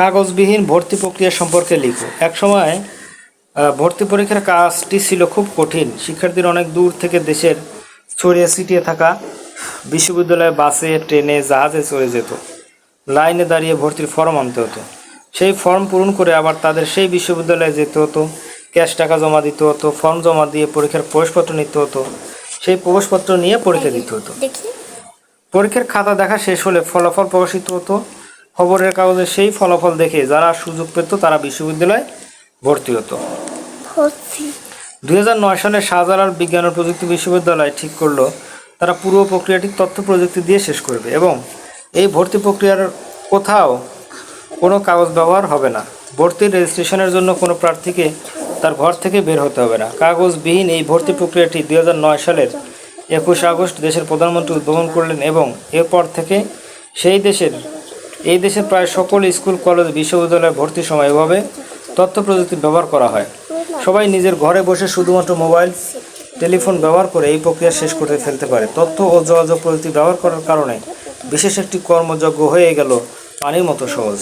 কাগজবিহীন ভর্তি প্রক্রিয়া সম্পর্কে লিখো। একসময় আহ, ভর্তি পরীক্ষার কাজটি ছিল খুব কঠিন। শিক্ষার্থীরা অনেক দূর থেকে দেশের ছড়িয়ে ছিটিয়ে থাকা বিশ্ববিদ্যালয়ে বাসে ট্রেনে জাহাজে চলে যেত। লাইনে দাঁড়িয়ে ভর্তির ফর্ম আনতে হতো। সেই ফর্ম পূরণ করে আবার তাদের সেই বিশ্ববিদ্যালয়ে যেতে হতো। ক্যাশ টাকা জমা দিতে হতো ফর্ম জমা দিয়ে পরীক্ষার প্রবেশপত্র নিতে হতো। সেই প্রবেশপত্র নিয়ে পরীক্ষা দিতে হতো। পরীক্ষার খাতা দেখা শেষ হলে ফলাফল প্রকাশিত হতো। খবরের কাগজে সেই ফলাফল দেখে যারা সুযোগ পেত তারা বিশ্ববিদ্যালয়ে ভর্তি হতো। দুই সালে শাহজালাল বিজ্ঞান ও প্রযুক্তি বিশ্ববিদ্যালয় ঠিক করল। তারা পুরো প্রক্রিয়াটি তথ্য প্রযুক্তি দিয়ে শেষ করবে এবং এই ভর্তি প্রক্রিয়ার কোথাও কোনো কাগজ ব্যবহার হবে না। ভর্তির রেজিস্ট্রেশনের জন্য কোনো প্রার্থীকে তার ঘর থেকে বের হতে হবে না। কাগজবিহীন এই ভর্তি প্রক্রিয়াটি দুই সালের একুশে আগস্ট দেশের প্রধানমন্ত্রী উদ্বোধন করলেন এবং এরপর থেকে সেই দেশের এই দেশের প্রায় সকল স্কুল, কলেজ, বিশ্ববিদ্যালয়ে ভর্তির সময় এভাবে তথ্য প্রযুক্তি ব্যবহার করা হয়। সবাই নিজের ঘরে বসে শুধুমাত্র মোবাইল, টেলিফোন ব্যবহার করে এই প্রক্রিয়া শেষ করতে ফেলতে পারে। তথ্য ও যোগাযোগ প্রযুক্তি ব্যবহার করার কারণে বিশেষ একটি কর্মযোগ্য হয়ে গেল পানির মতো সহজ।